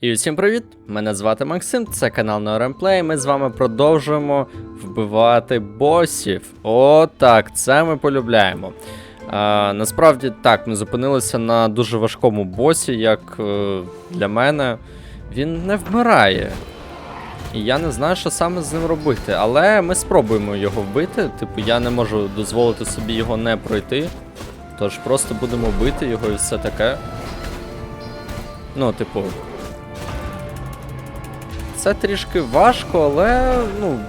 І усім привіт! Мене звати Максим, це канал NeoRamplay, Ми з вами продовжуємо вбивати босів. О, так, це ми полюбляємо. А, насправді так, ми зупинилися на дуже важкому босі, як е, для мене. Він не вмирає. І я не знаю, що саме з ним робити. Але ми спробуємо його вбити. Типу, я не можу дозволити собі його не пройти. Тож просто будемо бити його і все таке. Ну, типу, це трішки важко, але ну.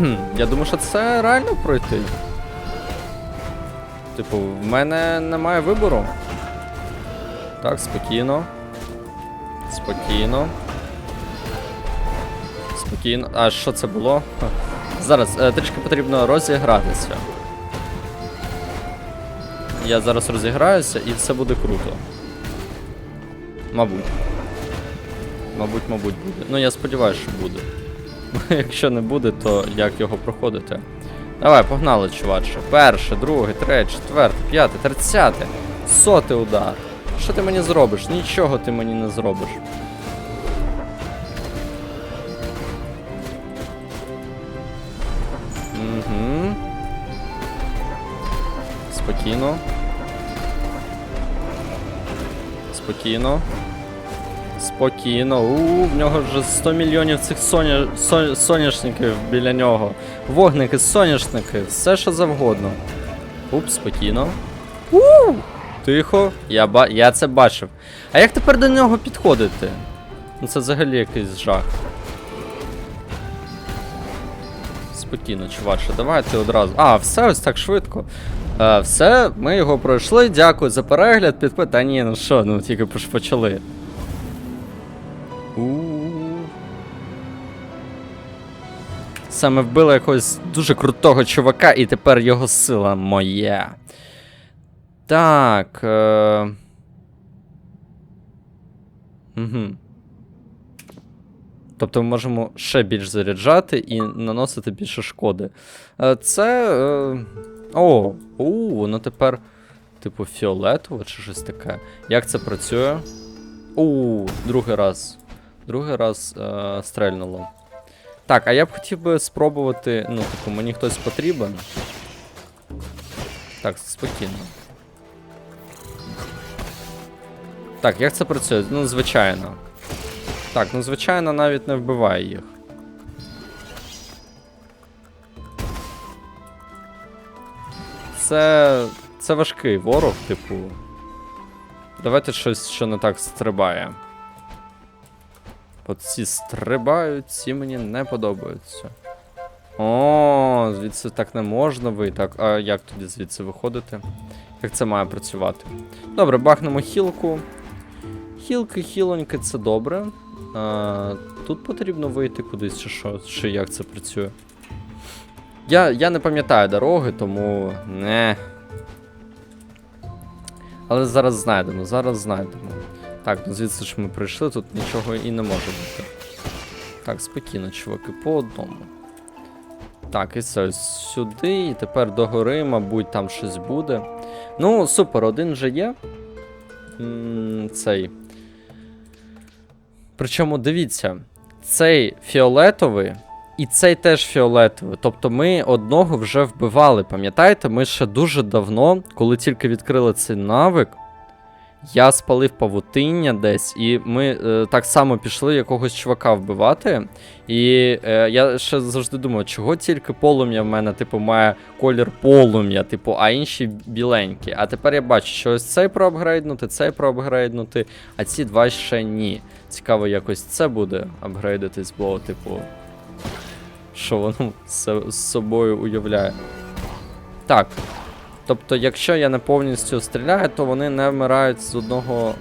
Я думаю, що це реально пройти. Типу, в мене немає вибору. Так, спокійно. Спокійно. Спокійно. А що це було? Зараз е, трішки потрібно розігратися. Я зараз розіграюся і все буде круто. Мабуть. Мабуть, мабуть, буде. Ну, я сподіваюся, що буде. Якщо не буде, то як його проходити? Давай, погнали, чуваче. Перше, друге, третє, четверте, п'яте, тридцяте. Сотий удар. Що ти мені зробиш? Нічого ти мені не зробиш. Угу. Спокійно. Спокійно. Спокійно. У, в нього вже 100 мільйонів цих соня... со... соняшників біля нього. Вогники, соняшники, все що завгодно. Уп, спокійно. У, тихо. Я, ба... Я це бачив. А як тепер до нього підходити? Ну це взагалі якийсь жах. Спокійно, чуваче, давайте одразу. А, все ось так швидко. Е, все, ми його пройшли. Дякую за перегляд. Підпи... Та ні, ну що, ну тільки почали. Саме вбили якогось дуже крутого чувака, і тепер його сила моя. Так. Е... Угу. Тобто ми можемо ще більш заряджати і наносити більше шкоди. Е, Це. Е... О, у, воно тепер, типу, фіолетове чи щось таке. Як це працює? У, другий раз. Другий раз е, стрельнуло. Так, а я б хотів би спробувати. Ну, типу, мені хтось потрібен. Так, спокійно. Так, як це працює? Ну, звичайно. Так, ну звичайно, навіть не вбиває їх. Це. Це важкий ворог, типу. Давайте щось, що не так стрибає. От ці стрибають, ці мені не подобаються. О, звідси так не можна вийти. Так, а як тоді звідси виходити? Як це має працювати? Добре, бахнемо хілку. Хілки, хілоньки, це добре. А, тут потрібно вийти кудись, чи що, чи як це працює. Я, я не пам'ятаю дороги, тому не. Але зараз знайдемо, зараз знайдемо. Так, ну звідси ж ми прийшли, тут нічого і не може бути. Так, спокійно, чуваки, по одному. Так, і це сюди, і тепер до гори, мабуть, там щось буде. Ну, супер, один вже є. М, цей. Причому дивіться, цей фіолетовий і цей теж фіолетовий. Тобто ми одного вже вбивали. Пам'ятаєте, ми ще дуже давно, коли тільки відкрили цей навик, я спалив павутиння десь, і ми е, так само пішли якогось чувака вбивати. І е, я ще завжди думав, чого тільки полум'я в мене, типу, має колір полум'я, типу, а інші біленькі. А тепер я бачу, що ось цей проапгрейднути, цей проапгрейднути, а ці два ще ні. Цікаво, якось це буде апгрейдитись, бо, типу, що воно з собою уявляє. Так. Тобто, якщо я не повністю стріляю, то вони не вмирають з одного.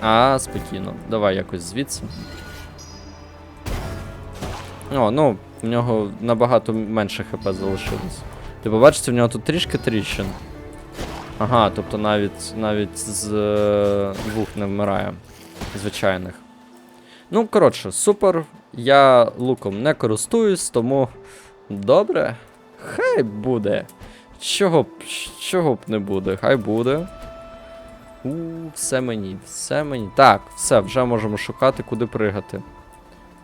А, спокійно. Давай якось звідси. О, ну, в нього набагато менше хп залишилось. Ти побачите, в нього тут трішки тріщин. Ага, тобто навіть навіть з е, двох не вмирає. Звичайних. Ну, коротше, супер. Я луком не користуюсь, тому. Добре. Хай буде. Чого б чого б не буде, хай буде. У, все мені, все мені. Так, все, вже можемо шукати, куди пригати.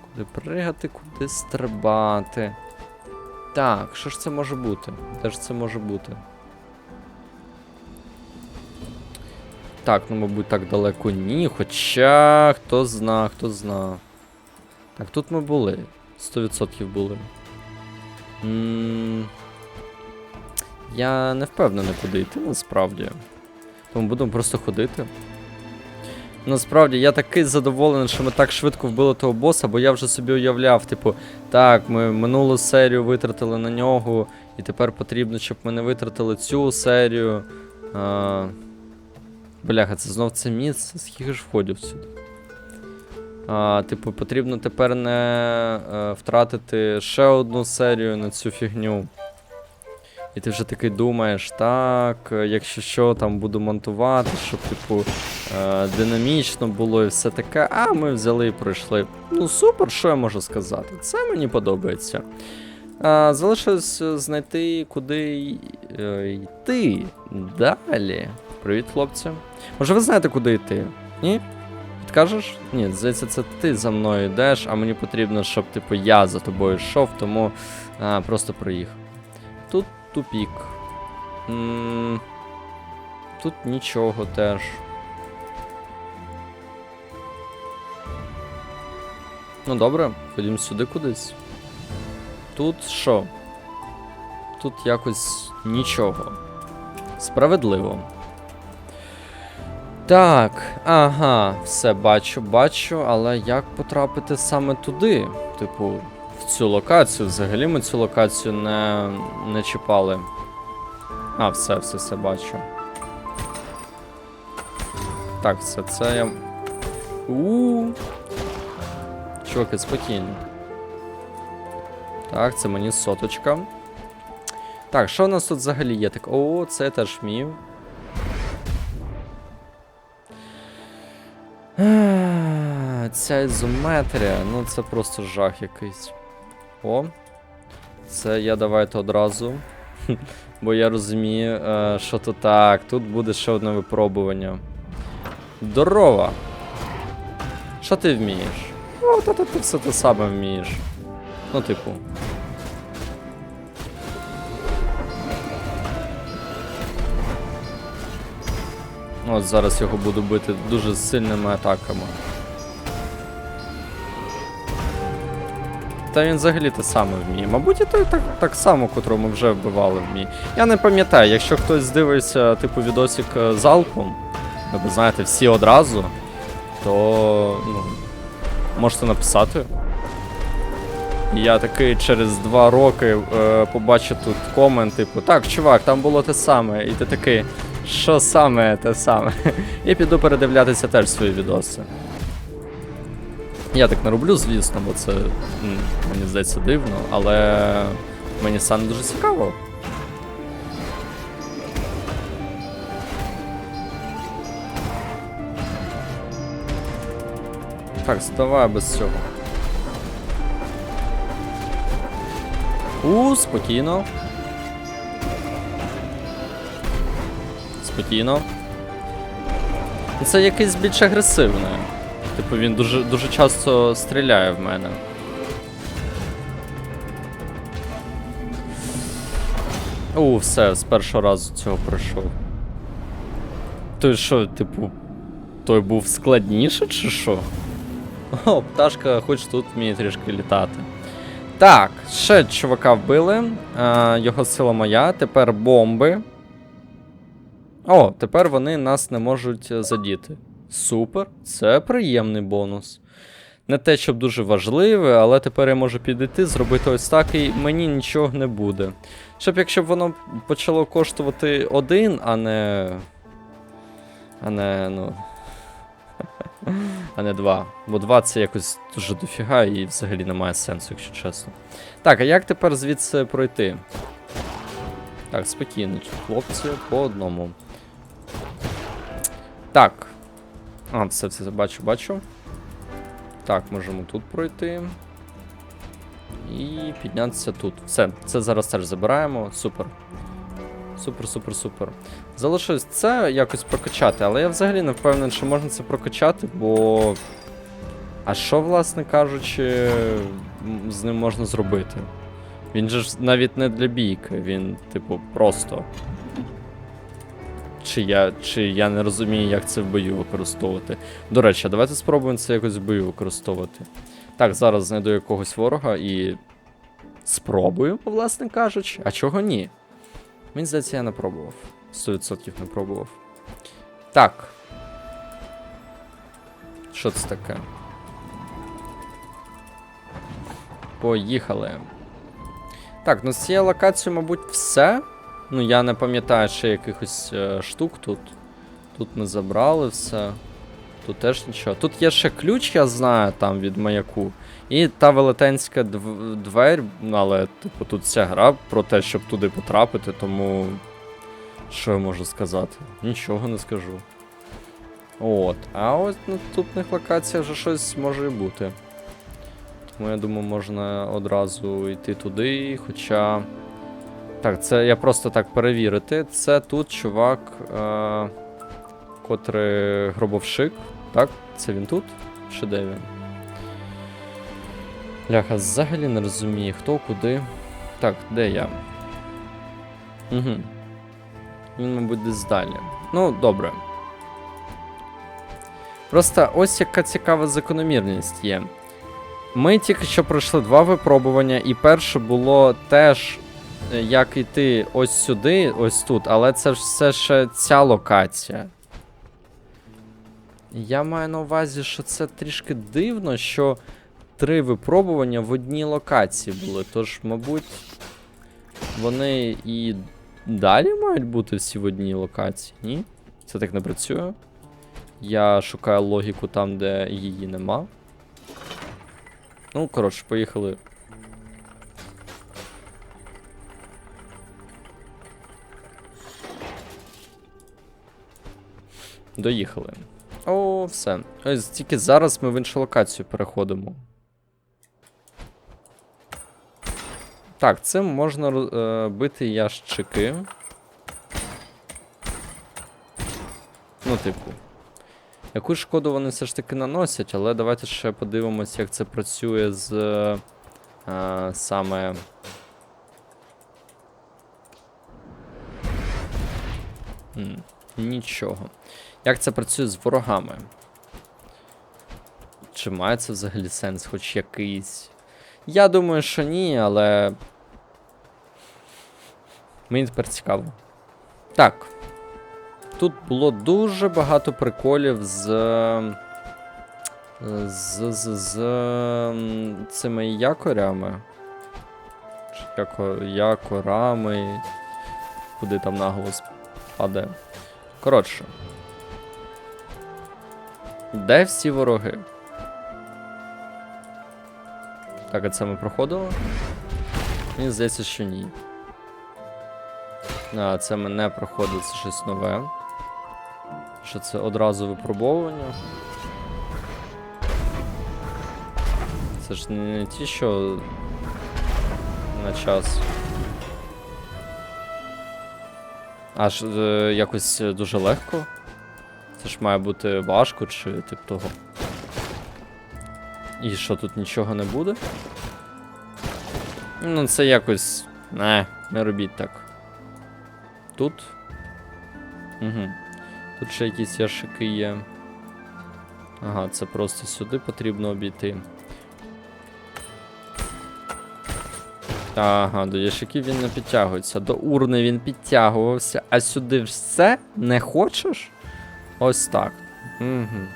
Куди пригати, куди стрибати. Так, що ж це може бути? Де ж це може бути? Так, ну, мабуть, так далеко ні. Хоча хто зна, хто зна. Так, тут ми були. 100% були. м Я не впевнений, куди йти насправді. Тому будемо просто ходити. Насправді, я такий задоволений, що ми так швидко вбили того боса, бо я вже собі уявляв, типу, так, ми минулу серію витратили на нього, і тепер потрібно, щоб ми не витратили цю серію. А... Бляха, це знов це місце, скільки ж входів сюди. А, типу, потрібно тепер не е, втратити ще одну серію на цю фігню. І ти вже такий думаєш, так, е, якщо що, там буду монтувати, щоб, типу, е, динамічно було і все таке. А ми взяли і пройшли. Ну, супер, що я можу сказати? Це мені подобається. Залишилось е, знайти, куди йти далі. Привіт, хлопці. Може, ви знаєте, куди йти? Ні? Підкажеш? Ні, здається, це ти за мною йдеш, а мені потрібно, щоб, типу, я за тобою йшов, тому а, просто проїхав. Тупік. Тут нічого теж. Ну добре, ходімо сюди кудись. Тут що? Тут якось нічого. Справедливо. Так, ага, все бачу, бачу, але як потрапити саме туди? Типу, в цю локацію. Взагалі ми цю локацію не, не чіпали. А, все, все, все бачу. Так, все це я. у Чуваки, спокійно. Так, це мені соточка. Так, що у нас тут взагалі є? Так, о, це теж. А, Ця ізометрія, ну це просто жах якийсь. О. Це я давайте одразу. Бо я розумію, е, що то так. Тут буде ще одне випробування. Здорова! Що ти вмієш? О, та, та ти все те саме вмієш. Ну, типу. От зараз його буду бити дуже сильними атаками. Та він взагалі те саме вміє. Мабуть, і той так, так само, котрого ми вже вбивали вміє. Я не пам'ятаю, якщо хтось дивиться, типу, відосик е, залпом, ви знаєте, всі одразу, то ну, можете написати. Я такий через два роки е, побачу тут комент, типу, так, чувак, там було те саме, і ти такий, що саме те саме? І піду передивлятися теж свої відоси. Я так не роблю, звісно, бо це мені здається дивно, але мені саме дуже цікаво. Так, здавай без цього. У, спокійно. Спокійно. Це якийсь більш агресивний. Типу він дуже, дуже часто стріляє в мене. У, все, з першого разу цього пройшов. Той що, типу, той був складніше, чи що? О, пташка хоч тут вміє трішки літати. Так, ще чувака вбили. А, його сила моя. Тепер бомби. О, тепер вони нас не можуть задіти. Супер, це приємний бонус. Не те, щоб дуже важливе, але тепер я можу підійти, зробити ось так, і мені нічого не буде. Щоб якщо б воно почало коштувати один, а не. А не, ну. А не два. Бо два це якось дуже дофіга і взагалі немає сенсу, якщо чесно. Так, а як тепер звідси пройти? Так, спокійно, хлопці, по одному. Так. А, все, все, бачу, бачу. Так, можемо тут пройти. І піднятися тут. Все, це зараз теж забираємо. Супер. Супер, супер, супер. Залишилось це якось прокачати, але я взагалі не впевнений, що можна це прокачати, бо. А що, власне кажучи, з ним можна зробити? Він же ж навіть не для бійки, він, типу, просто. Чи я, чи я не розумію, як це в бою використовувати. До речі, давайте спробуємо це якось в бою використовувати. Так, зараз знайду якогось ворога і. Спробую, власне кажучи. А чого ні? Мені здається, я не пробував. 100% не пробував. Так. Що це таке? Поїхали. Так, ну з цієї локації, мабуть, все. Ну, я не пам'ятаю ще якихось е, штук тут. Тут ми забрали все. Тут теж нічого. Тут є ще ключ, я знаю, там від маяку. І та велетенська дв- двері, але, типу, тут вся гра про те, щоб туди потрапити, тому. Що я можу сказати? Нічого не скажу. От. А ось на наступних локаціях вже щось може і бути. Тому я думаю, можна одразу йти туди, хоча. Так, це я просто так перевірити. Це тут чувак, е- котрий гробовшик. Так? Це він тут? Чи де він? Ляха, взагалі не розумію, хто куди. Так, де я? Угу. Він, мабуть, десь далі. Ну, добре. Просто ось яка цікава закономірність є. Ми тільки що пройшли два випробування, і перше було теж як йти ось сюди, ось тут, але це ж все ще ця локація. Я маю на увазі, що це трішки дивно, що три випробування в одній локації були. Тож, мабуть, вони і далі мають бути всі в одній локації, ні? Це так не працює. Я шукаю логіку там, де її нема. Ну, коротше, поїхали. Доїхали. О, все. Ось тільки зараз ми в іншу локацію переходимо. Так, цим можна е, бити ящики. Ну, типу. Яку шкоду вони все ж таки наносять, але давайте ще подивимось, як це працює з е, саме. М, Нічого. Як це працює з ворогами? Чи має це взагалі сенс, хоч якийсь? Я думаю, що ні, але. Мені тепер цікаво. Так. Тут було дуже багато приколів з. З, з, з цими якорями. Яко, якорами. Куди там наголос паде. Коротше. Де всі вороги? Так, а це ми проходили? Мені здається, що ні. А, це ми не проходили, це щось нове. Що це одразу випробовування. Це ж не ті, що на час. Аж е, якось е, дуже легко. Це ж має бути важко чи тип того. І що тут нічого не буде? Ну, це якось. Не, не робіть так. Тут. Угу. Тут ще якісь яшики є. Ага, це просто сюди потрібно обійти. Ага, до яшиків він не підтягується. До урни він підтягувався, а сюди все не хочеш? Ось так. Угу.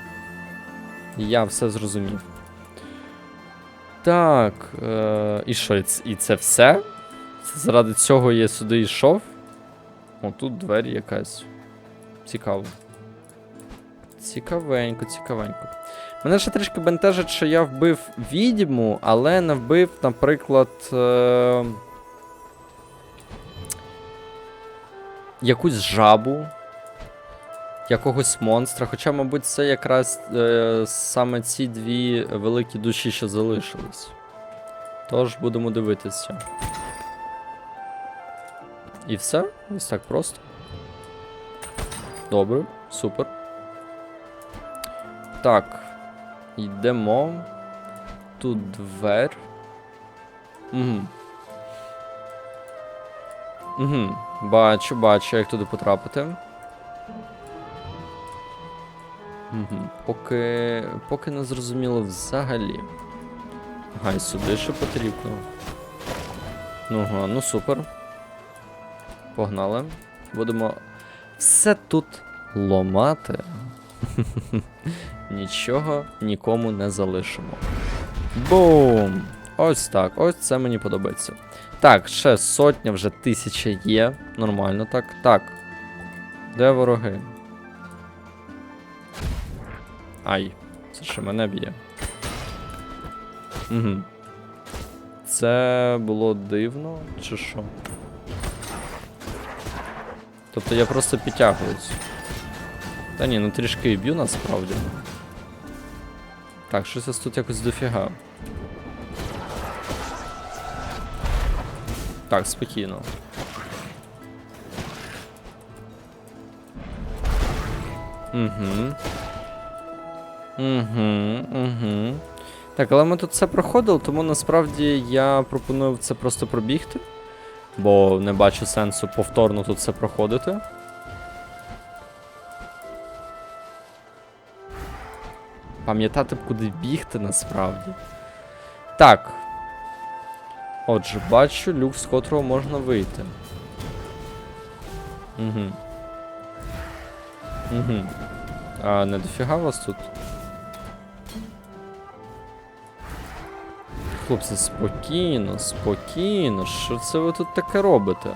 Я все зрозумів. Так. Е- і що, і і це все? Це заради цього я сюди йшов? О, тут двері якась. Цікаво. Цікавенько, цікавенько. Мене ще трішки бентежить, що я вбив відьму, але не вбив, наприклад. Е- якусь жабу. Якогось монстра. Хоча, мабуть, це якраз е- саме ці дві великі душі, що залишились. Тож будемо дивитися. І все? Ось так просто. Добре, супер. Так. Йдемо. Тут двер. Угу. Угу. Бачу, бачу, як туди потрапити. Угу. Поки. Поки не зрозуміло взагалі. Ага, і сюди ще потрібно. Ну, ага, ну супер. Погнали. Будемо все тут ломати. Нічого нікому не залишимо. Бум! Ось так, ось це мені подобається. Так, ще сотня, вже тисяча є. Нормально так. Так. Де вороги? Ай, це ще мене б'є. Угу. Це було дивно, чи що? Тобто я просто підтягуюсь. Та ні, ну трішки і б'ю насправді. Так, щось ось тут якось дофіга. Так, спокійно. Угу. Угу, угу. Так, але ми тут все проходили, тому насправді я пропоную це просто пробігти. Бо не бачу сенсу повторно тут все проходити. Пам'ятати б, куди бігти насправді. Так. Отже, бачу люк, з котрого можна вийти. Угу. Угу. А не дофіга вас тут? Хлопці, спокійно, спокійно. Що це ви тут таке робите?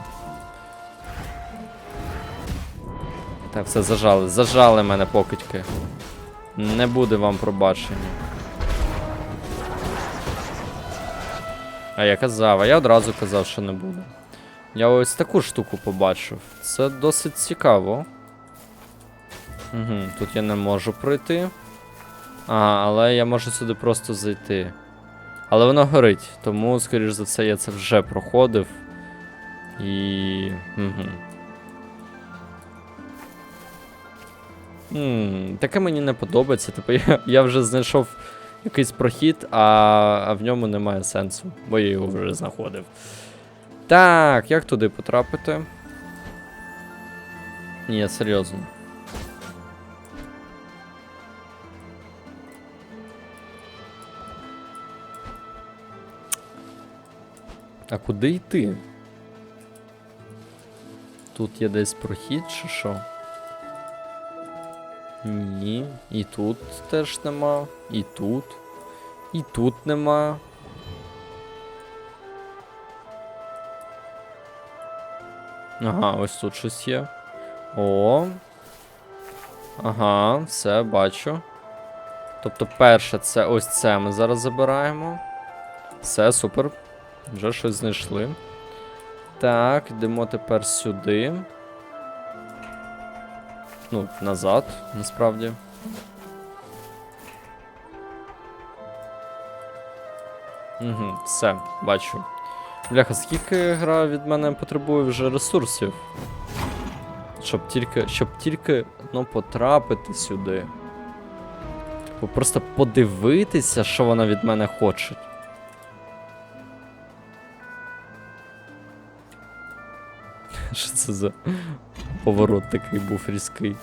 Так, все зажали, зажали мене покидьки. Не буде вам пробачення. А я казав, а я одразу казав, що не буде. Я ось таку штуку побачив. Це досить цікаво. Угу, тут я не можу пройти. Ага, але я можу сюди просто зайти. Але воно горить, тому, скоріш за все, я це вже проходив. І. Угу. М, таке мені не подобається. Типу, я, я вже знайшов якийсь прохід, а, а в ньому немає сенсу, бо я його вже знаходив. Так, як туди потрапити? Ні, серйозно. А куди йти? Тут є десь прохід чи що? Ні. І тут теж нема. І тут. І тут нема. Ага, ось тут щось є. О. Ага, все, бачу. Тобто, перше, це ось це ми зараз забираємо. Все, супер. Вже щось знайшли. Так, йдемо тепер сюди. Ну, назад, насправді. Угу, все, бачу. Бляха, скільки гра від мене потребує вже ресурсів? Щоб тільки, щоб тільки ну, потрапити сюди. Бо просто подивитися, що вона від мене хоче. Це за поворот такий був різкий?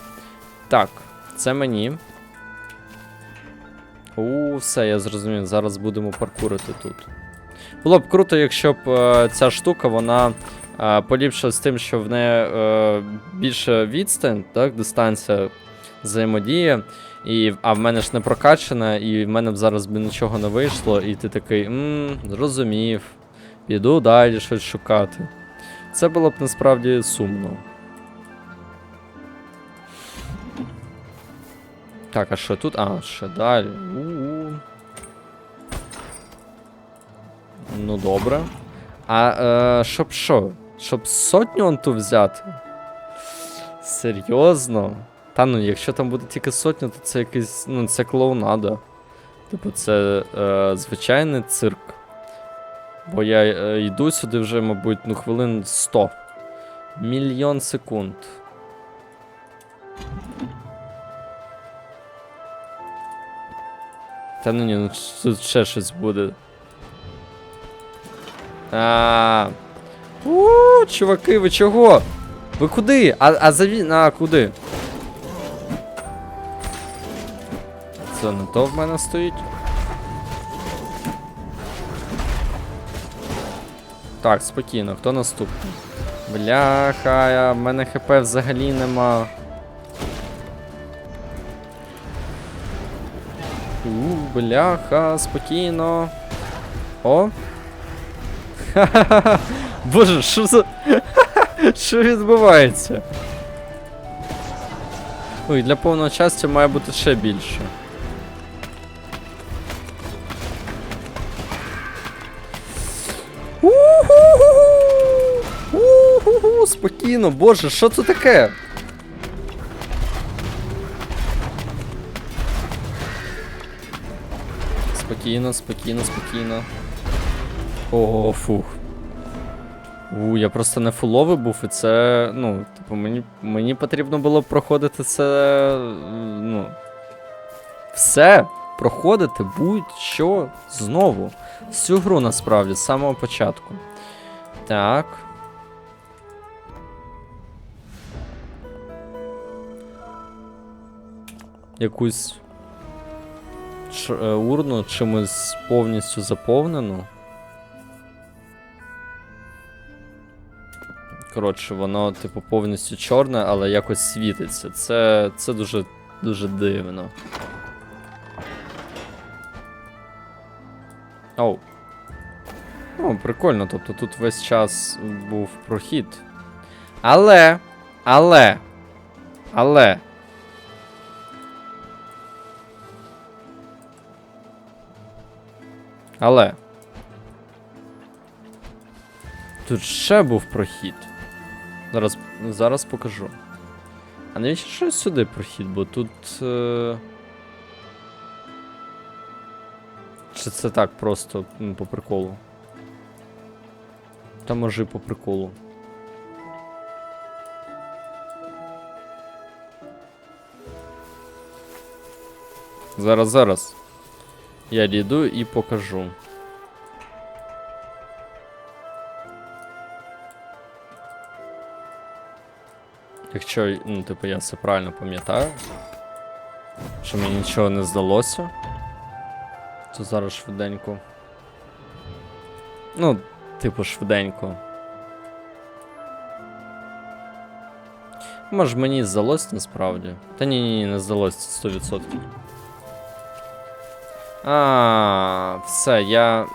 Так, це мені. У, все, я зрозумів. Зараз будемо паркурити тут. Було б круто, якщо б е, ця штука вона е, поліпшила з тим, що в неї е, більше відстань, так, дистанція взаємодіє. І, а в мене ж не прокачана, і в мене б зараз би нічого не вийшло, і ти такий, мм, зрозумів. Піду далі щось шукати. Це було б насправді сумно. Так, а що тут? А, ще далі. У-у. Ну добре. А е, щоб що? Щоб сотню он ту взяти? Серйозно? Та ну, якщо там буде тільки сотня, то це якийсь. Ну, це клоунада. Типу, це е, звичайний цирк. Бо я е, йду сюди вже, мабуть, ну, хвилин 100. Мільйон секунд. Та ну ні, ну тут ще щось буде. А. У, чуваки, ви чого? Ви куди? А, а заві... А, куди? Це не то в мене стоїть. Так, спокійно, хто наступний? Бляха, в мене хп взагалі нема. У, бляха, спокійно. О. Ха-ха-ха. Боже, що за. Що відбувається? Ой, для повного щастя має бути ще більше. Спокійно, боже, що це таке? Спокійно, спокійно, спокійно. О, фух. У, я просто не фуловий був, і це. Ну, типу, мені, мені потрібно було проходити це. Ну. Все проходити будь-що знову. Всю гру насправді, з самого початку. Так. Якусь ч- е, урну чимось повністю заповнену. Коротше, воно, типу, повністю чорне, але якось світиться. Це, це дуже, дуже дивно. Оу. Ну, прикольно, тобто тут весь час був прохід. Але. Але. Але. Але. Тут ще був прохід. Зараз, зараз покажу. А навіщо ще сюди прохід? Бо тут. Е... Чи це так просто м, по приколу? Та може по приколу. Зараз, зараз. Я дійду і покажу. Якщо, ну, типу, я все правильно пам'ятаю, що мені нічого не здалося, то зараз швиденько. Ну, типу, швиденько. Може мені здалось насправді. Та ні, ні, ні, не здалось 100%. А, все, я.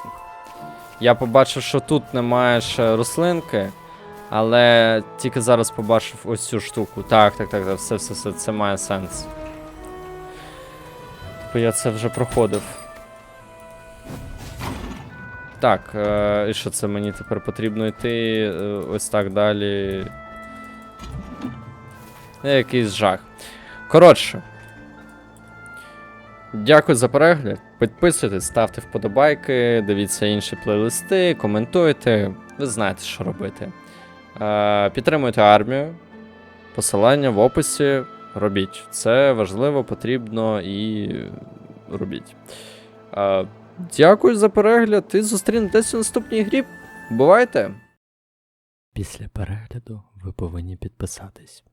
Я побачив, що тут немає ще рослинки, але тільки зараз побачив ось цю штуку. Так, так, так, так, все, все, все, це має сенс. Типу я це вже проходив. Так, е, і що це мені тепер потрібно йти е, ось так далі. Е, Якийсь жах. Коротше. Дякую за перегляд. Підписуйтесь, ставте вподобайки, дивіться інші плейлисти, коментуйте. Ви знаєте, що робити. Е, підтримуйте армію. Посилання в описі. Робіть. Це важливо, потрібно і робіть. Е, дякую за перегляд і зустрінетесь у наступній грі. Бувайте! Після перегляду ви повинні підписатись.